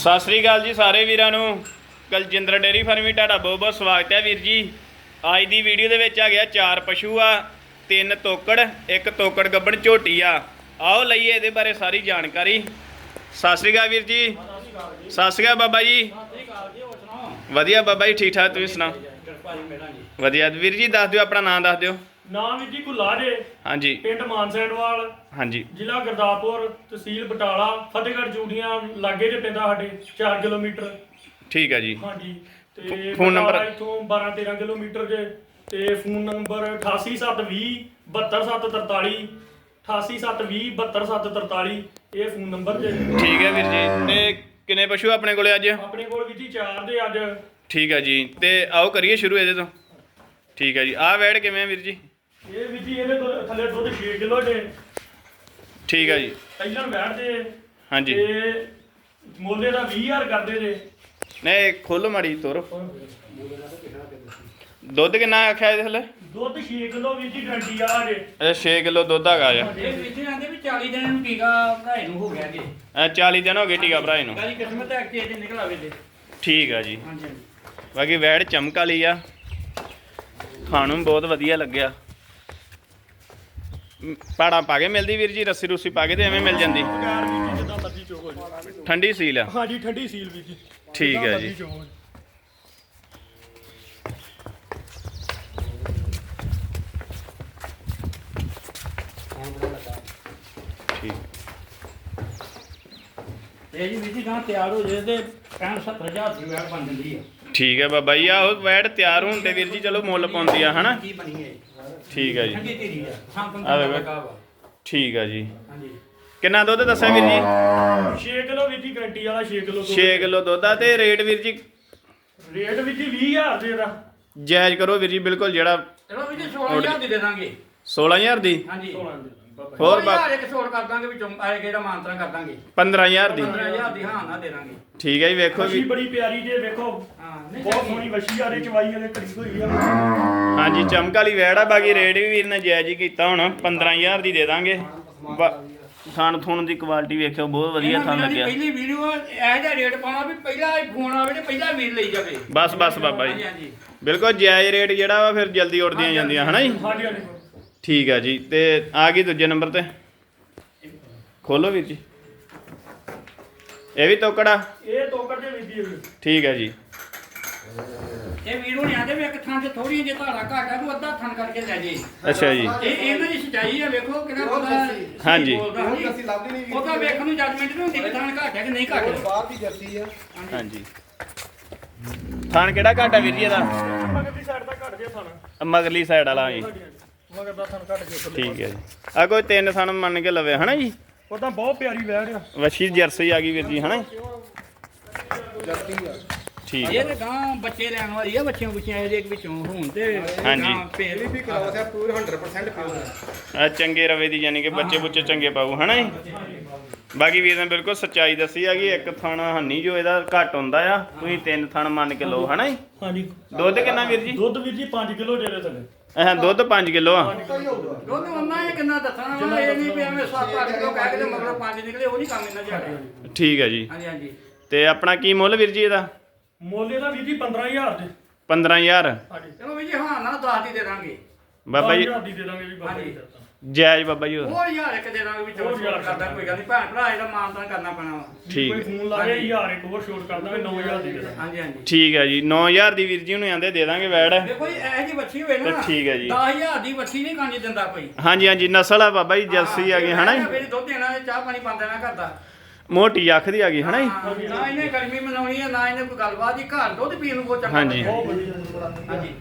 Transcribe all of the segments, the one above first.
ਸਤਿ ਸ੍ਰੀ ਅਕਾਲ ਜੀ ਸਾਰੇ ਵੀਰਾਂ ਨੂੰ। ਕਲਜਿੰਦਰ ਡੇਰੀ ਫਾਰਮੀ ਤੁਹਾਡਾ ਬਹੁਤ ਬਹੁਤ ਸਵਾਗਤ ਹੈ ਵੀਰ ਜੀ। ਅੱਜ ਦੀ ਵੀਡੀਓ ਦੇ ਵਿੱਚ ਆ ਗਿਆ ਚਾਰ ਪਸ਼ੂ ਆ, ਤਿੰਨ ਤੋਕੜ, ਇੱਕ ਤੋਕੜ ਗੱਬਣ ਝੋਟੀ ਆ। ਆਓ ਲਈਏ ਇਹਦੇ ਬਾਰੇ ਸਾਰੀ ਜਾਣਕਾਰੀ। ਸਤਿ ਸ੍ਰੀ ਅਕਾਲ ਵੀਰ ਜੀ। ਸਤਿ ਸ੍ਰੀ ਅਕਾਲ ਬਾਬਾ ਜੀ। ਵਧੀਆ ਬਾਬਾ ਜੀ, ਠੀਕ ਠਾਕ ਤੁਸੀਂ ਸੁਣਾਓ? ਵਧੀਆ ਵੀਰ ਜੀ, ਦੱਸ ਦਿਓ ਆਪਣਾ ਨਾਮ ਦੱਸ ਦਿਓ। ਨਾਮ ਜੀ ਗੁੱਲਾ ਜੇ ਹਾਂਜੀ। ਪਿੰਡ ਮਾਨਸੈਂਡਵਾਲ ਹਾਂਜੀ। ਜ਼ਿਲ੍ਹਾ ਗੁਰਦਾਸਪੁਰ ਤਹਿਸੀਲ ਬਟਾਲਾ ਫਤਿਹਗੜ੍ਹ ਜੂੜੀਆਂ ਲਾਗੇ ਜੇ ਪੈਂਦਾ ਸਾਡੇ 4 ਕਿਲੋਮੀਟਰ। ਠੀਕ ਹੈ ਜੀ। ਹਾਂਜੀ ਤੇ ਫੋਨ ਨੰਬਰ? ਇੱਥੋਂ 12 13 ਕਿਲੋਮੀਟਰ ਜੇ ਤੇ ਫੋਨ ਨੰਬਰ 88720 72743 88720 72743 ਇਹ ਫੋਨ ਨੰਬਰ ਜੇ। ਠੀਕ ਹੈ ਵੀਰ ਜੀ ਤੇ ਕਿੰਨੇ ਪਸ਼ੂ ਆਪਣੇ ਕੋਲੇ ਅੱਜ? ਆਪਣੇ ਕੋਲ ਵੀ ਜੀ ਚਾਰ ਦੇ ਅੱਜ। ਠੀਕ ਹੈ ਜੀ ਤੇ ਆਓ ਕਰੀਏ ਸ਼ੁਰੂ ਇਹਦੇ ਤੋਂ। ਠੀਕ ਹੈ ਜੀ ਆਹ ਵੈੜ ਕਿਵੇਂ ਆ ਵੀਰ ਜੀ? ਜੀ ਇਹਦੇ ਦੁੱਧ- ਥੱਲੇ ਦੁੱਧ 6 ਕਿਲੋ ਜੇ। ਠੀਕ ਹੈ ਜੀ। ਪਹਿਲਾਂ ਬੈਠਦੇ ਹਾਂਜੀ। ਤੇ ਮੋਲੇ ਦਾ 20000 ਕਰਦੇ ਜੇ। ਨਹੀਂ ਖੋਲੋ ਮਾੜੀ ਤੋਰੋ। ਦੁੱਧ ਕਿੰਨਾ ਆਖਿਆ ਇਹਦੇ ਥੱਲੇ? ਦੁੱਧ 6 ਕਿਲੋ ਵੀ ਜੀ ਗਰੰਟੀ ਆ ਜੇ। ਇਹ 6 ਕਿਲੋ ਦੁੱਧ ਹੈਗਾ ਆ। ਇਹ ਵਿੱਚ ਆਂਦੇ ਵੀ 40 ਦਿਨਾਂ ਨੂੰ ਟੀਕਾ ਭਰਾਏ ਨੂੰ ਹੋ ਗਿਆ ਜੀ। ਇਹ 40 ਦਿਨ ਹੋ ਗਏ ਟੀਕਾ ਭਰਾ ਨੂੰ। ਕਾਲੀ ਕਿਸਮਤ ਹੈ ਕਿ ਇਹ ਨਿਕਲ ਆਵੇ ਜੀ। ਠੀਕ ਆ ਜੀ। ਹਾਂਜੀ ਬਾਕੀ ਵੈੜ ਚਮਕ ਵਾਲੀ ਆ। ਖਾਣ ਨੂੰ ਬਹੁਤ ਵਧੀਆ ਲੱਗਿਆ। ਪਾੜਾ ਪਾ ਕੇ ਮਿਲਦੀ ਵੀਰ ਜੀ ਰੱਸੀ ਰੁੱਸੀ ਪਾ ਕੇ ਤੇ ਐਵੇਂ ਮਿਲ ਜਾਂਦੀ। ਬਗੈਰ ਵੀ ਜੀ ਜਿੱਦਾਂ ਮਰਜ਼ੀ ਚੋਕ ਹੋ ਜੀ ਠੰਡੀ ਸੀਲ ਆ। ਹਾਂਜੀ ਠੰਡੀ ਸੀਲ ਵੀ ਜੀ। ਠੀਕ ਹੈ ਜੀ। ਜੀ। ਠੀਕ। ਇਹ ਜੀ ਵਿੱਚ ਗਾਂ ਤਿਆਰ ਹੋ ਜੇ ਤੇ 65 70000 ਦੀ ਵੈਟ ਬਣ ਜਾਂਦੀ ਹੈ ਠੀਕ ਹੈ ਬਾਬਾ ਜੀ ਆਹੋ ਵੈੜ ਤਿਆਰ ਹੋਣ ਤੇ ਵੀਰ ਜੀ ਚਲੋ ਮੁੱਲ ਪਾਉਂਦੀ ਆ ਹਨਾ? ਕੀ ਬਣੀ ਹੈ ਠੀਕ ਹੈ ਜੀ। ਠੰਡੀ ਤੇਰੀ ਆ। ਹਾਂ ਆ ਪੰਗਾ ਵੇਖੋ। ਲਗਾ ਵਾ। ਠੀਕ ਆ ਜੀ। ਹਾਂਜੀ। ਕਿੰਨਾ ਦੁੱਧ ਦੱਸਿਆ ਵੀਰ ਜੀ? 6 ਕਿਲੋ ਵੀ ਜੀ ਗਰੰਟੀ ਵਾਲਾ 6 ਕਿਲੋ 6 ਕਿਲੋ ਦੁੱਧ ਆ ਤੇ ਰੇਟ ਵੀਰ ਜੀ? ਰੇਟ ਵੀ ਜੀ 20000 ਦੇ ਦਾ। ਜਾਇਜ਼ ਕਰੋ ਵੀਰ ਜੀ ਬਿਲਕੁਲ ਜਿਹੜਾ ਚਲੋ ਵੀ ਜੀ 16000 ਦੀ ਦੇ ਦਾਂਗੇ। 16000 ਦੀ? ਹਾਂਜੀ। 16 ਦੇ। ਬਾਬਾ ਹੋਰ ਬਾ- ਬਾਅਦ ਇੱਕ ਛੋੜ ਕਰ ਦਾਂਗੇ ਵਿੱਚੋਂ ਆਏ ਕਿਹੜਾ ਮਾਨਤਰਾ ਕਰ ਦਾਂਗੇ। 15000 ਦੀ। 15000 ਦੀ ਹਾਂ ਨਾ ਦੇ ਦਾਂਗੇ। ਠੀਕ ਹੈ ਜੀ ਵੇਖੋ ਵੀ ਬੜੀ ਪਿਆਰੀ ਜੇ ਵੇਖੋ। ਹਾਂ ਨਹੀਂ ਬਹੁਤ। ਸੋਹਣੀ ਵਸ਼ੀ ਆ ਦੇ ਚਵਾਈ ਵਾਲੇ ਕਰੀ ਹੋਈ ਆ। ਹਾਂਜੀ ਚਮਕ ਵਾਲੀ ਵੈੜ ਆ ਬਾਕੀ ਰੇਟ ਵੀ ਵੀਰ ਨੇ ਜਾਇਜ਼ ਹੀ ਕੀਤਾ ਹੁਣ 15000 ਦੀ ਦੇ ਦਾਂਗੇ। ਬਾ- ਥਣ ਥੁਣ ਦੀ ਕੁਆਲਿਟੀ ਵੇਖਿਓ ਬਹੁਤ ਵਧੀਆ ਥਣ ਲੱਗਿਆ। ਪਹਿਲੀ ਵੀਡੀਓ ਇਹ ਜਿਹਾ ਰੇਟ ਪਾਉਣਾ ਵੀ ਪਹਿਲਾ ਫੋਨ ਆਵੇ ਤੇ ਪਹਿਲਾ ਵੀਰ ਲਈ ਜਾਵੇ। ਬਸ ਬਸ ਬਾਬਾ ਹਾਂਜੀ ਜੀ। ਹਾਂਜੀ ਬਿਲਕੁਲ ਜਾਇਜ਼ ਰੇਟ ਜਿਹੜਾ ਵਾ ਫਿਰ ਜਲਦੀ ਉੱਡਦੀਆਂ ਜਾਂਦੀਆਂ ਹਨਾ ਜੀ? ਹਾਂਜੀ ਹਾਂਜੀ। ਠੀਕ ਆ ਜੀ ਤੇ ਆ ਗਈ ਦੂਜੇ ਨੰਬਰ ਤੇ। ਖੋਲੋ ਵੀਰ ਜੀ। ਇਹ ਵੀ ਤੋਕੜਾ ਇਹ ਤੋਕੜ ਦੇ ਵੀ ਜੀ ਠੀਕ ਹੈ ਜੀ। ਇਹ ਵੀਰੋ ਨੇ ਆਂਦੇ ਵੀ ਇੱਕ ਥਾਂ ਤੇ ਥੋੜੀ ਜਿਹੀ ਧਾਰਾ ਘਾਟਾ ਨੂੰ ਅੱਧਾ ਥਣ ਕਰਕੇ ਲੈ ਜੇ। ਅੱਛਾ ਜੀ। ਇਹ ਇਹਨਾਂ ਦੀ ਸਚਾਈ ਹੈ ਵੇਖੋ ਕਿਹੜਾ। ਸਹੀ ਹਾਂਜੀ। ਬੋਲਦਾ, ਉਹ ਤਾਂ। ਵੇਖਣ ਨੂੰ ਜੱਜਮੈਂਟ ਨਹੀਂ ਹੁੰਦੀ ਥਣ ਘਾਟ ਕਿ ਨਹੀਂ ਘਾਟ ਬਾਹਰ ਦੀ ਜਰਸੀ ਆ। ਹਾਂਜੀ। ਥਣ ਕਿਹੜਾ ਘਾਟਾ ਵੀਰ ਜੀ ਇਹਦਾ? ਮਗਰ ਦੀ ਸਾਈਡ ਦਾ ਘਟ ਗਿਆ ਥਾਣਾ ਮਗਰਲੀ ਸਾਈਡ ਵਾਲਾ ਜੀ ਮਗਰ ਦਾ ਥਾਣਾ ਘਟ ਗਿਆ ਠੀਕ ਹੈ ਜੀ। ਆ ਕੋਈ ਤਿੰਨ ਥਣ ਮੰਨ ਕੇ ਲਵੇ ਹਨਾ ਜੀ? ਉਹਦਾ ਬਹੁਤ ਪਿਆਰੀ ਵੈੜ ਆ। ਵਸ਼ੀ ਜਰਸੀ ਆ ਗਈ ਵੀਰ ਜੀ ਹਨਾ? ਜਰਸੀ ਆ। ਠੀਕ ਇਹ ਹੈ। ਤੇ ਗਾਂ ਬੱਚੇ ਲੈਣ ਵਾਲੀ ਆ ਬੱਚਿਆਂ ਬੁੱਚਿਆਂ ਇਹਦੇ ਵਿੱਚੋਂ ਹੋਣ ਤੇ ਹਾਂਜੀ। ਗਾਂ ਭੇਜ ਇਹ ਵੀ ਕਰਾਉ ਸਿਆ ਪੂਰ 100% ਪਿਓਰ ਆ ਆ ਚੰਗੇ ਰਵੇ ਦੀ ਯਾਨੀ ਕਿ ਬੱਚੇ ਬੁੱਚੇ ਚੰਗੇ ਪਾਉ ਹਨਾ ਜੀ? ਬਾਕੀ ਵੀਰ ਨੇ ਬਿਲਕੁਲ ਸੱਚਾਈ ਦੱਸੀ ਆ ਕਿ ਇੱਕ ਥਣ ਹੰਨੀ ਜੋ ਇਹਦਾ ਘੱਟ ਹੁੰਦਾ ਆ ਤੁਸੀਂ ਤਿੰਨ ਥਣ ਮੰਨ ਕੇ ਲਓ ਹਨਾ ਜੀ? ਹਾਂਜੀ। ਦੁੱਧ ਕਿੰਨਾ ਵੀਰ ਜੀ? ਦੁੱਧ ਵੀਰ ਜੀ 5 ਕਿਲੋ ਦੇ ਦੇ ਥੱਲੇ। ਇਹ ਦੁੱਧ 5 ਕਿਲੋ ਆ। ਦੁੱਧ ਉਹਨਾਂ ਇਹ ਕਿੰਨਾ ਦੱਸਣਾ ਵਾ ਇਹ ਨਹੀਂ ਵੀ ਐਵੇਂ 7-8 ਕਿਲੋ ਕਹਿ ਕੇ ਤੇ ਮਗਰੋਂ 5 ਨਿਕਲੇ ਉਹ ਨਹੀਂ ਕੰਮ ਇਹਨਾਂ ਜਿਹਾ ਠੀਕ ਹੈ ਜੀ। ਹਾਂਜੀ ਹਾਂਜੀ। ਤੇ ਆਪਣਾ ਕੀ ਮੁੱਲ ਵੀਰ ਜੀ ਇਹਦਾ? ਮੋਲੇ ਦਾ ਵੀਰ ਜੀ 15000 ਦੇ। 15000 ਹਾਂਜੀ ਚਲੋ ਵੀ ਜੀ ਹਾਂ ਨਾ 10 ਦੀ ਦੇ ਦਾਂਗੇ। ਬਾਬਾ ਜੀ 10,000 ਦੀ ਦੇ ਦਾਂਗੇ ਜੀ ਬਾਬਾ ਜੀ। ਜਾਇਜ਼ ਬਾਬਾ ਜੀ ਹੋਰ। ਉਹ ਹਜ਼ਾਰ ਇੱਕ ਦੇ ਦਾਂਗੇ ਵੀ ਚਲੋ ਛੋਟ ਕਰਦਾ ਕੋਈ ਗੱਲ ਨਹੀਂ ਭੈਣ ਭਰਾ ਇਹਦਾ ਮਾਨਤਾਨ ਕਰਨਾ ਪੈਣਾ ਵਾ। ਠੀਕ ਕੋਈ ਫੋਨ ਲਾ ਕੇ 1000 ਇੱਕ ਹੋਰ ਛੋਟ ਕਰ ਦਾਂਗੇ 9000 ਦੀ ਹਾਂਜੀ ਹਾਂਜੀ। ਠੀਕ ਹੈ ਜੀ 9000 ਦੀ ਵੀਰ ਜੀ ਨੂੰ ਆਂਦੇ ਦੇ ਦਾਂਗੇ ਵੈੜ। ਦੇਖੋ ਜੀ ਇਹ ਜੀ ਬੱਚੀ ਹੋਵੇ ਨਾ ਤਾਂ ਠੀਕ ਹੈ ਜੀ। 10000 ਦੀ ਬੱਚੀ ਨਹੀਂ ਕਾਂਜੀ ਦਿੰਦਾ ਕੋਈ। ਹਾਂਜੀ ਹਾਂਜੀ ਨਸਲ ਆ ਬਾਬਾ ਜੀ ਜਰਸੀ ਆ ਗਈ ਹਨਾ ਜੀ? ਮੇਰੀ ਦੁੱਧ ਦੇਣਾ ਤੇ ਚਾਹ ਪਾਣੀ ਪਾਉਂਦਾ ਨਾ ਕਰਦਾ ਮੋਟੀ ਅੱਖ ਦੀ ਆ ਗਈ ਹਨਾ ਜੀ? ਹਾਂ, ਨਾ ਇਹਨੇ ਗਰਮੀ ਮਨਾਉਣੀ ਹੈ ਨਾ ਇਹਨੇ ਕੋਈ ਗੱਲਬਾਤ ਹੀ ਘਰ ਦੁੱਧ ਪੀਣ ਨੂੰ ਬਹੁਤ ਚੰਗਾ ਹਾਂਜੀ। ਲੱਗਦਾ। ਬਹੁਤ ਵਧੀਆ। ਹਾਂਜੀ।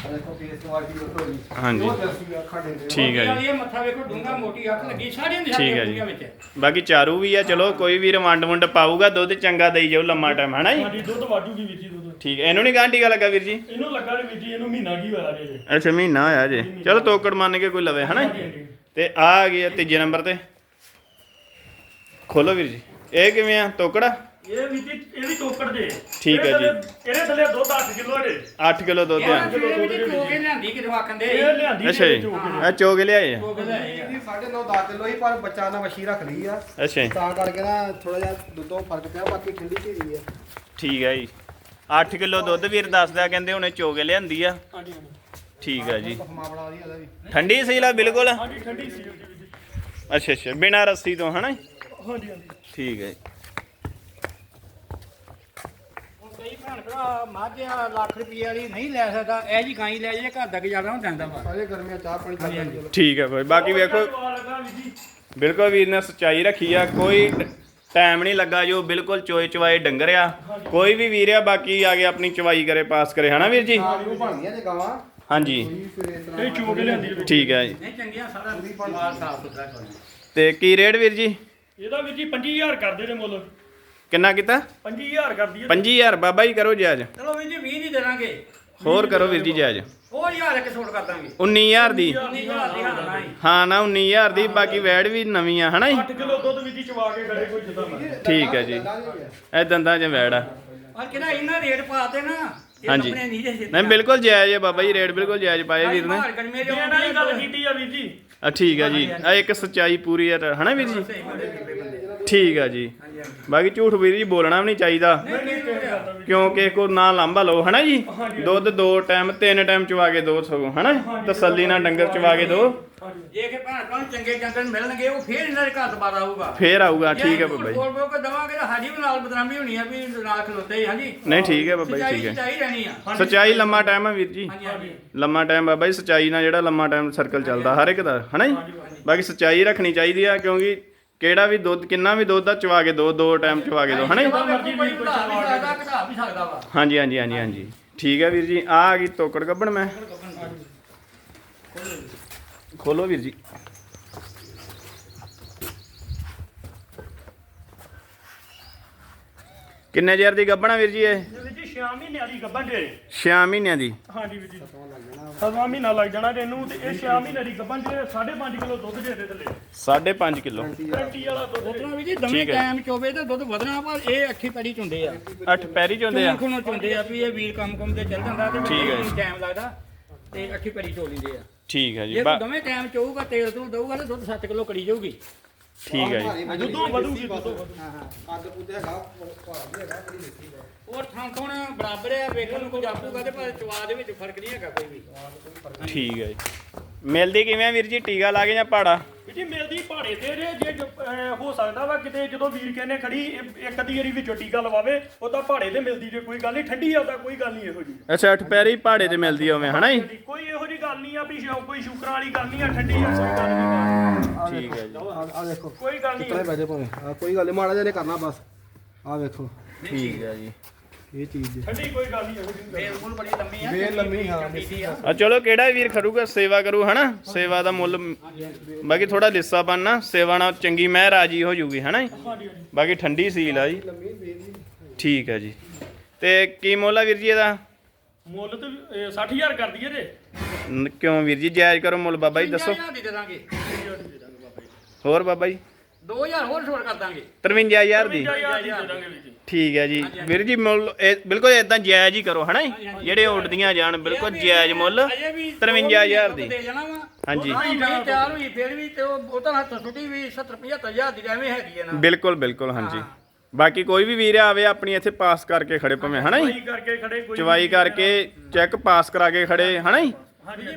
ਜੀ। ਹਾਂਜੀ। ਉਹ ਦੇ ਠੀਕ ਹੈ ਜੀ। ਇਹ ਮੱਥਾ ਵੇਖੋ ਡੂੰਗਾ ਮੋਟੀ ਅੱਖ ਲੱਗੀ ਸਾਰੀਆਂ ਠੀਕ ਹੈ ਜੀ। ਵਿੱਚ। ਬਾਕੀ ਚਾਰੂ ਵੀ ਆ ਚਲੋ ਕੋਈ ਵੀ ਰਵੰਡ ਵੰਡ ਪਾਊਗਾ ਦੁੱਧ ਚੰਗਾ ਦੇਈ ਜਾਊ ਲੰਮਾ ਟਾਈਮ ਹਨਾ ਜੀ? ਹਾਂਜੀ ਦੁੱਧ ਵਾਜੂਗੀ ਵੀਰ ਜੀ ਦੁੱਧ। ਠੀਕ ਹੈ। ਇਹਨੂੰ ਨਹੀਂ ਗਾਂਟੀਗਾ ਲੱਗਾ ਵੀਰ ਜੀ? ਇਹਨੂੰ ਲੱਗਾ ਜੀ ਵੀਰ ਜੀ ਇਹਨੂੰ ਮਹੀਨਾ ਕੀ ਹੋਇਆ ਜੇ ਅੱਛਾ ਮਹੀਨਾ ਹੋਇਆ ਜੇ ਚਲੋ ਤੋਕੜ ਮੰਨ ਕੇ ਕੋਈ ਲਵੇ ਹਨਾ ਹਾਂਜੀ, ਜੀ? ਹਾਂਜੀ। ਤੇ ਆ ਆ ਗਈ ਆ ਤੀਜੇ ਨੰਬਰ ਤੇ। ਖੋਲੋ ਵੀਰ ਜੀ। ਇਹ ਕਿਵੇਂ ਆ? ਤੋਕੜਾ? ਇਹ ਵੀ ਜੀ ਇਹ ਵੀ ਟੋਕੜ ਦੇ ਠੀਕ ਹੈ ਜੀ। ਇਹਦੇ ਥੱਲੇ ਦੁੱਧ 8 ਕਿਲੋ ਦੇ 8 ਕਿਲੋ ਦੁੱਧ ਇਹ ਆ ਸਵੇਰੇ ਵੀ ਚੋਕੇ ਲਿਆਂਦੀ ਕਿਦੋਂ ਆਖਣ ਦੇ? ਇਹ ਲਿਆਂਦੀ ਅੱਛਾ ਜੀ। ਚੋ ਕੇ। ਆ। ਚੋਗ ਲਿਆਏ ਆ। ਆ ਇਹਦੀ 9.5 10 ਕਿਲੋ ਹੀ ਪਰ ਬੱਚਾ ਨਾ ਵਸ਼ੀ ਰੱਖ ਲਈ ਆ। ਅੱਛਾ ਜੀ। ਤਾਂ ਕਰਕੇ ਨਾ ਥੋੜਾ ਜਿਹਾ ਦੁੱਧੋਂ ਫ਼ਰਕ ਪਿਆ ਬਾਕੀ ਠੰਡੀ ਧੀਰੀ ਆ। ਠੀਕ ਹੈ ਜੀ। 8 ਕਿਲੋ ਦੁੱਧ ਵੀਰ ਦੱਸਦਾ ਕਹਿੰਦੇ ਹੁਣੇ ਚੋਗੇ ਲਿਆਂਦੀ ਆ। ਹਾਂਜੀ ਹਾਂਜੀ। ਠੀਕ ਹੈ ਜੀ। ਪਖਮਾ ਬਣਾ ਦੀ ਇਹਦਾ ਵੀ। ਠੰਡੀ ਸੀ ਲਾ ਬਿਲਕੁਲ? ਹਾਂਜੀ ਠੰਡੀ ਸੀ ਉਹਦੀ ਵੀ ਜੀ। ਅੱਛਾ ਅੱਛਾ। ਬਿਨਾਂ ਰੱਸੀ ਤੋਂ ਹਨਾ? ਹਾਂਜੀ ਹਾਂਜੀ। ਠੀਕ ਹੈ ਹੁਣ ਕਈ ਭੈਣ ਭਰਾ ਮਾਝਿਆ ਲੱਖ ਰੁਪਏ ਵਾਲੀ ਨਹੀਂ ਲੈ ਸਕਦਾ ਇਹ ਜੀ ਗਾਈ ਲੈ ਜੇ ਘਰ ਦਾ ਗੁਜ਼ਾਰਾ ਹੋ ਜਾਂਦਾ ਵਾ। ਸਾਰੇ ਗਰਮੀਆਂ ਚਾਹ ਪਾਣੀ ਚੱਲ ਜਾਂਦੀ ਠੀਕ ਹੈ ਭਾਈ ਬਾਕੀ ਵੇਖੋ। ਬਿਲਕੁਲ ਵੀਰ ਨੇ ਸੱਚਾਈ ਰੱਖੀ ਆ ਕੋਈ ਟਾਈਮ ਨਹੀਂ ਲੱਗਾ ਜੋ ਬਿਲਕੁਲ ਚੋਏ ਚਵਾਏ ਡੰਗਰ ਆ। ਕੋਈ ਵੀ ਵੀਰ ਆ ਬਾਕੀ ਆ ਕੇ ਆਪਣੀ ਚਵਾਈ ਕਰੇ ਪਾਸ ਕਰੇ ਹਨਾ ਵੀਰ ਜੀ? ਬਣਦੀਆਂ ਗਾਵਾਂ। ਹਾਂਜੀ। ਇਹ ਲਿਆਂਦੀ ਠੀਕ ਹੈ ਜੀ। ਨਹੀਂ ਚੰਗੀਆਂ ਸਾਰਾ ਮਾਲ ਸਾਫ਼ ਸੁਥਰਾ ਕਰਨਾ ਤੇ ਕੀ ਰੇਟ ਵੀਰ ਜੀ? ਇਹਦਾ ਵੀ ਜੀ 25000 ਕਰਦੇ ਨੇ ਮੁੱਲ। ਕਿੰਨਾ ਕੀਤਾ? 25000 ਕਰਦੀ ਹੈ 25000 ਬਾਬਾ ਜੀ ਕਰੋ ਜਾਇਜ਼। ਚਲੋ ਵੀ ਜੀ 20 ਨਹੀਂ ਦੇਣਾਗੇ ਹੋਰ ਕਰੋ ਵੀਰ ਜੀ ਜਾਇਜ਼। ਉਹ ਹਜ਼ਾਰ ਇੱਕ ਛੋਟ ਕਰ ਦਾਂਗੇ। 19000 ਦੀ। 19000 ਦੀ ਹਾਂ ਨਹੀਂ ਹਾਂ ਨਾ 19000 ਦੀ ਬਾਕੀ ਵੈੜ ਵੀ ਨਵੀਂ ਆ ਹਨਾ ਜੀ? 8 ਕਿਲੋ ਦੁੱਧ ਵੀ ਜੀ ਚਵਾ ਕੇ ਖੜੇ ਕੋਈ ਜਿੱਦਾਂ ਮਰਜ਼ੀ। ਠੀਕ ਹੈ ਜੀ। ਇਹ ਦੰਦਾਂ 'ਚ ਵੈੜ ਆ। ਔਰ ਕਿਹੜਾ ਇਹਨਾਂ ਰੇਟ ਪਾਤੇ ਨਾ ਹਾਂਜੀ। ਨਹੀਂ ਬਿਲਕੁਲ ਜਾਇਜ਼ ਹੈ ਬਾਬਾ ਜੀ ਰੇਟ ਬਿਲਕੁਲ ਜਾਇਜ਼ ਪਾਏ ਵੀਰ ਨੇ। ਗਰਮੀ ਇਹ ਨਾਲ ਹੀ ਗੱਲ ਕੀਤੀ ਆ ਵੀਰ ਜੀ। ਆ ਠੀਕ ਹੈ ਜੀ ਆ ਇੱਕ ਸੱਚਾਈ ਪੂਰੀ ਹੈ ਹਨਾ ਵੀਰ ਜੀ? ਠੀਕ ਹੈ ਜੀ। ਬਾਕੀ ਝੂਠ ਵੀਰ ਜੀ ਬੋਲਣਾ ਵੀ ਨਹੀਂ ਚਾਹੀਦਾ। ਕਿਉਂਕਿ ਕੋ ਨਾ ਲਾਂਭਾ ਲਓ ਹਨਾ ਜੀ? ਦੁੱਧ ਦੋ ਟਾਈਮ ਤਿੰਨ ਟਾਈਮ ਚਵਾ ਕੇ ਦੋ ਸਗੋਂ ਹਨਾ? ਤਸੱਲੀ ਨਾਲ ਡੰਗਰ ਚਵਾ ਕੇ ਦੋ। ਹਾਂਜੀ ਜੇ ਕਿ ਭੈਣ ਭਰਾ ਨੂੰ ਚੰਗੇ ਜੰਗਲ ਮਿਲਣਗੇ ਉਹ ਫੇਰ ਇਹਨਾਂ ਦੇ ਘਰ ਦੁਬਾਰਾ ਆਊਗਾ। ਫੇਰ ਆਊਗਾ ਠੀਕ ਹੈ ਬਾਬਾ ਜੀ। ਬੋਲ ਬੋਲ ਕੇ ਦਵਾਂਗੇ ਤਾਂ ਸਾਡੀ ਵੀ ਨਾਲ ਬਦਨਾਮੀ ਹੋਣੀ ਆ ਵੀ ਨਾਲ ਖਲੋਤੇ ਹੀ ਹਾਂਜੀ। ਨਹੀਂ ਠੀਕ ਹੈ ਬਾਬਾ ਜੀ ਠੀਕ ਹੈ ਸੱਚਾਈ ਰਹਿਣੀ ਆ। ਸੱਚਾਈ ਲੰਮਾ ਟਾਈਮ ਹੈ ਵੀਰ ਜੀ। ਲੰਮਾ ਟਾਈਮ ਬਾਬਾ ਜੀ ਸੱਚਾਈ ਨਾਲ ਜਿਹੜਾ ਲੰਮਾ ਟਾਈਮ ਸਰਕਲ ਚੱਲਦਾ ਹਰ ਇੱਕ ਦਾ ਹਨਾ ਜੀ? ਬਾਕੀ ਸੱਚਾਈ ਰੱਖਣੀ ਚਾਹੀਦੀ ਆ ਕਿਉਂਕਿ ਕਿਹੜਾ ਵੀ ਦੁੱਧ ਕਿੰਨਾ ਵੀ ਦੁੱਧ ਦਾ ਚਵਾ ਕੇ ਦੋ ਦੋ ਟਾਈਮ ਚਵਾ ਕੇ ਦੋ ਹਨਾ ਜੀ? ਮਰਜ਼ੀ ਕੋਈ ਵਧਾ ਵੀ ਸਕਦਾ ਘਟਾ ਵੀ ਸਕਦਾ ਵਾ। ਹਾਂਜੀ ਹਾਂਜੀ ਹਾਂਜੀ ਹਾਂਜੀ। ਠੀਕ ਹੈ ਵੀਰ ਜੀ ਆ ਆ ਗਈ ਤੋਕੜ ਕੱਢਣ ਮੈਂ। ਖੋਲੋ ਵੀਰ ਜੀ। ਕਿੰਨੇ ਚਿਰ ਦੀ ਗੱਭਣਾ ਵੀਰ ਜੀ ਇਹ? ਵੀਰ ਜੀ 6 ਮਹੀਨਿਆਂ ਦੀ ਗੱਭਣ ਦੇ। 6 ਮਹੀਨਿਆਂ ਦੀ। ਹਾਂਜੀ ਵੀਰ ਜੀ। ਸਵਾ ਮਹੀਨਾ ਲੱਗ ਜਾਣਾ ਤੇ ਇਹਨੂੰ ਤੇ ਇਹ 6 ਮਹੀਨੇ ਦੀ ਗੱਭਣ ਦੇ 5.5 ਕਿਲੋ ਦੁੱਧ ਦੇ ਦੇ ਥੱਲੇ। 5.5 ਕਿਲੋ। ਗਰੰਟੀ ਵਾਲਾ ਦੁੱਧ ਦੇ। ਉਤਰਾ ਵੀ ਜੀ ਦਮੇ ਠੀਕ ਹੈ। ਟਾਈਮ ਚੋਵੇ ਤਾਂ ਦੁੱਧ ਵਧਣਾ ਪਰ ਇਹ ਅੱਖੀ ਪੈੜੀ ਚੁੰਦੇ ਆ। ਅੱਠ ਪੈਰੀ ਚ ਹੁੰਦੇ ਆ ਖੁਣੋ ਚੁੰਦੇ ਆ ਵੀ ਇਹ ਵੀਰ ਕੰਮ ਕੰਮ ਤੇ ਚੱਲ ਜਾਂਦਾ ਤੇ ਠੀਕ ਹੈ ਜੀ। ਟਾਈਮ ਲੱਗਦਾ ਤੇ ਅੱਖੀ ਪੈੜੀ ਚੋ ਲੈਂਦੇ ਆ। ਠੀਕ ਹੈ ਜੀ ਜੇ ਬਾ- ਦਮੇ ਟਾਈਮ ਚੋਊਗਾ ਤੇਲ ਤੂੰ ਦਊਗਾ ਤਾਂ ਦੁੱਧ 7 ਕਿਲੋ ਕੜੀ ਜਾਊਗੀ। ਠੀਕ ਹੈ ਜੀ। ਦੁੱਧੋਂ ਵਧੂਗੀ ਦੁੱਧੋਂ ਹਾਂ ਹਾਂ। ਅੱਗ ਪੁੱਤੇ ਹੈਗਾ ਭਾਰ ਵੀ ਹੈਗਾ ਬੜੀ ਮਿੱਠੀ ਹੈ ਹੋਰ ਥਾਂ ਥਾਂ ਬਰਾਬਰ ਆ ਵੇਖਣ ਨੂੰ ਕੁਝ ਆਪੂਗਾ ਤੇ ਪਰ ਚਵਾ ਦੇ ਵਿੱਚ ਫ਼ਰਕ ਨਹੀਂ ਹੈਗਾ ਕੋਈ ਵੀ। ਠੀਕ ਹੈ ਜੀ। ਮਿਲਦੀ ਕਿਵੇਂ ਆ ਵੀਰ ਜੀ? ਟੀਕਾ ਲਾ ਕੇ ਜਾਂ ਪਾੜਾ? ਜੀ ਮਿਲਦੀ ਪਹਾੜੇ ਤੇ ਜੇ ਜੇ ਜੋ, ਅਹ, ਹੋ ਸਕਦਾ ਵਾ ਕਿਤੇ ਜਦੋਂ ਵੀਰ ਕਹਿੰਦੇ ਖੜੀ ਇਹ- ਇੱਕ ਅੱਧੀ ਵਾਰੀ ਵਿੱਚੋਂ ਟੀਕਾ ਲਵਾਵੇ ਉਹ ਤਾਂ ਪਹਾੜੇ ਤੇ ਮਿਲਦੀ ਜੇ ਕੋਈ ਗੱਲ ਨਹੀਂ ਠੰਡੀ ਆ ਕੋਈ ਗੱਲ ਨਹੀਂ ਇਹੋ ਜੀ। ਅੱਛਾ ਅੱਠ ਪੈਰੀ ਪਹਾੜੇ ਤੇ ਮਿਲਦੀ ਉਵੇਂ ਹਨਾ ਜੀ? ਕੋਈ ਇਹੋ ਜੀ ਗੱਲ ਨਹੀਂ ਆ ਵੀ ਸ਼ੌ- ਕੋਈ ਸ਼ੂਕਰਾਂ ਵਾਲੀ ਗੱਲ ਨਹੀਂ ਆ ਠੰਡੀ ਆ ਕੋਈ ਗੱਲ ਨਹੀਂ ਠੀਕ ਹੈ ਜੀ। ਆ ਆ ਦੇਖੋ ਕੋਈ ਗੱਲ ਨਹੀਂ ਕਿਤਨੇ ਬੈਠੇ ਭਾਵੇਂ। ਆ ਕੋਈ ਗੱਲ ਨੀ, ਮਾੜਾ ਜਿਹਾ ਨੇ ਕਰਨਾ ਬਸ। ਆ ਵੇਖੋ। ਠੀਕ ਹੈ ਜੀ। ਇਹ ਚੀਜ਼ ਦੀ ਠੰਡੀ ਕੋਈ ਗੱਲ ਨਹੀਂ ਇਹੋ ਜੀ ਫੇਰ ਮੂਲ ਬੜੀ ਲੰਮੀ ਆ। ਵੇਲ ਲੰਮੀ, ਹਾਂ, ਮਿੱਟੀ ਆ। ਆ ਚਲੋ ਕਿਹੜਾ ਵੀਰ ਖੜੂਗਾ? ਸੇਵਾ ਕਰੂ ਹਨਾ? ਸੇਵਾ ਦਾ ਮੁੱਲ ਬਾਕੀ ਥੋੜਾ ਲਿੱਸਾ ਨਾ ਸੇਵਾ ਨਾਲ ਚੰਗੀ ਮਹਿ ਰਾਜੀ ਹੋ ਜੂਗੀ ਹਨਾ ਜੀ? ਬਾਕੀ ਠੰਡੀ ਸੀਲ ਆ ਜੀ। ਠੀਕ ਹੈ ਜੀ। ਤੇ ਕੀ ਮੁੱਲ ਆ ਵੀਰ ਜੀ ਇਹਦਾ? ਮੁੱਲ ਤੇ ਅਹ, 60000 ਕਰ ਦਈਏ ਤੇ ਨ- ਕਿਉਂ ਵੀਰ ਜੀ? ਜਾਇਜ਼ ਕਰੋ ਮੁੱਲ ਬਾਬਾ ਜੀ ਦੱਸੋ। 50000 ਦੀ ਦੇ ਦਾਂਗੇ ਹੋਰ ਬਾਬਾ ਜੀ? 2000 ਹੋਰ ਛੋੜ ਕਰ ਦਾਂਗੇ। 53000 ਦੀ। 50000 ਦੀ ਦੇ ਦਾਂਗੇ ਵੀਰ ਜੀ। ਠੀਕ ਹੈ ਜੀ। ਵੀਰ ਜੀ ਮੁੱਲ ਇਹ ਬਿਲਕੁਲ ਇਦਾਂ ਜਾਇਜ਼ ਹੀ ਕਰੋ ਹਨਾ ਜੀ? ਜਿਹੜੇ ਉੱਡਦੀਆਂ ਜਾਣ ਬਿਲਕੁਲ ਜਾਇਜ਼ ਮੁੱਲ ਅਜੇ ਵੀ 53000 ਦੀ। ਦੇ ਜਾਣਾ ਵਾ ਹਾਂਜੀ ਤਿਆਰ ਹੋਈ ਫਿਰ ਵੀ ਤੇ ਉਹ ਉਹ ਤਾਂ ਹੱਥ ਸੁੱਟੀ ਵੀ 70 75000 ਦੀ ਐਵੇਂ ਹੈਗੀ ਹੈ ਨਾ। ਬਿਲਕੁਲ ਬਿਲਕੁਲ ਹਾਂਜੀ। ਬਾਕੀ ਕੋਈ ਵੀ ਵੀਰ ਆਵੇ ਆਪਣੀ ਇੱਥੇ ਪਾਸ ਕਰਕੇ ਖੜੇ ਪਵੇਂ ਹਨਾ ਜੀ? ਚਵਾਈ ਕਰਕੇ ਖੜੇ ਕੋਈ ਚਵਾਈ ਕਰਕੇ ਚੈੱਕ ਪਾਸ ਕਰਾ ਕੇ ਖੜੇ ਹਨਾ ਜੀ?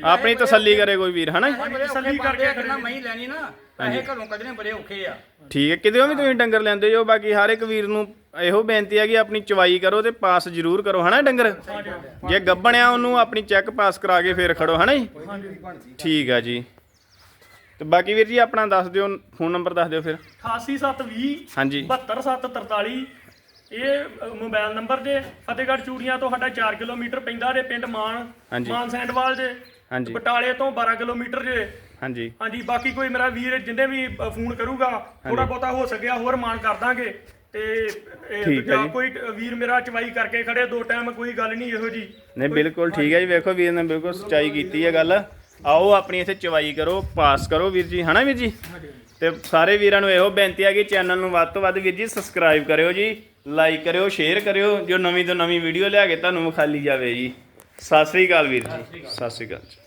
ਆਪਣੀ ਤਸੱਲੀ ਕਰੇ ਕੋਈ ਵੀਰ ਹਨਾ ਜੀ? ਬੜੇ ਤਸੱਲੀ ਕਰਕੇ ਕਰਕੇ ਕਰਨਾ ਮੈਂ ਲੈਣੀ ਨਾ ਪੈਸੇ ਘਰੋਂ ਕੱਢਣੇ ਬੜੇ ਔਖੇ ਆ। ਠੀਕ ਹੈ ਕਿਤੇ ਵੀ ਤੁਸੀਂ ਡੰਗਰ ਲੈਂਦੇ ਜੋ ਬਾਕੀ ਹਰ ਇੱਕ ਵੀਰ ਨੂੰ ਇਹੋ ਬੇਨਤੀ ਹੈ ਕਿ ਆਪਣੀ ਚਵਾਈ ਕਰੋ ਤੇ ਪਾਸ ਜ਼ਰੂਰ ਕਰੋ ਹਨਾ ਡੰਗਰ? ਜੇ ਗੱਬਣਿਆ ਉਹਨੂੰ ਆਪਣੀ ਚੈੱਕ ਪਾਸ ਕਰਾ ਕੇ ਫੇਰ ਖੜੋ ਹਨਾ ਜੀ? ਠੀਕ ਆ ਜੀ। ਤੇ ਬਾਕੀ ਵੀਰ ਜੀ ਆਪਣਾ ਦੱਸ ਦਿਓ ਫੋਨ ਨੰਬਰ ਦੱਸ ਦਿਓ ਫਿਰ। 88720 ਹਾਂਜੀ। 72743 ਇਹ ਮੋਬਾਈਲ ਨੰਬਰ ਜੇ ਫਤਿਹਗੜ੍ਹ ਚੂੜੀਆਂ ਤੋਂ ਸਾਡਾ 4 ਕਿਲੋਮੀਟਰ ਪੈਂਦਾ ਦੇ ਪਿੰਡ ਮਾਨ। ਮਾਨ ਸੈਂਡਵਾਲ ਜੇ ਹਾਂਜੀ। ਬਟਾਲੇ ਤੋਂ 12 ਕਿਲੋਮੀਟਰ ਜੇ। ਹਾਂਜੀ। ਹਾਂਜੀ ਬਾਕੀ ਕੋਈ ਮੇਰਾ ਵੀਰ ਜਿੰਦੇ ਵੀ ਫੋਨ ਕਰੂਗਾ ਥੋੜਾ ਬਹੁਤਾ ਹੋ ਸਕਿਆ ਹੋਰ ਮਾਨ ਕਰ ਦਾਂਗੇ। ਤੇ ਇਹ ਠੀਕ ਹੈ ਦੂਜਾ ਜੀ। ਕੋਈ ਵੀਰ ਮੇਰਾ ਚਵਾਈ ਕਰਕੇ ਖੜੇ ਦੋ ਟਾਈਮ ਕੋਈ ਗੱਲ ਨਹੀਂ ਇਹੋ ਜੀ। ਨਹੀਂ ਬਿਲਕੁਲ ਠੀਕ ਹੈ ਜੀ ਵੇਖੋ ਵੀਰ ਨੇ ਬਿਲਕੁਲ ਸੱਚਾਈ ਕੀਤੀ ਹੈ ਗੱਲ। ਆਓ ਆਪਣੀ ਇੱਥੇ ਚਵਾਈ ਕਰੋ ਪਾਸ ਕਰੋ ਵੀਰ ਜੀ ਹਨਾ ਵੀਰ ਜੀ? ਤੇ ਸਾਰੇ ਵੀਰਾਂ ਨੂੰ ਇਹੋ ਬੇਨਤੀ ਹੈ ਕਿ ਚੈਨਲ ਨੂੰ ਵੱਧ ਤੋਂ ਵੱਧ ਵੀਰ ਜੀ ਸਬਸਕ੍ਰਾਈਬ ਕਰਿਓ ਜੀ ਲਾਈਕ ਕਰਿਓ ਸ਼ੇਅਰ ਕਰਿਓ ਜੋ ਨਵੀਂ ਤੋਂ ਨਵੀਂ ਵੀਡੀਓ ਲਿਆ ਕੇ ਤੁਹਾਨੂੰ ਵਿਖਾਲੀ ਜਾਵੇ ਜੀ। ਸਤਿ ਸ੍ਰੀ ਅਕਾਲ ਵੀਰ ਜੀ। ਸਤਿ ਸ੍ਰੀ ਅਕਾਲ ਜੀ।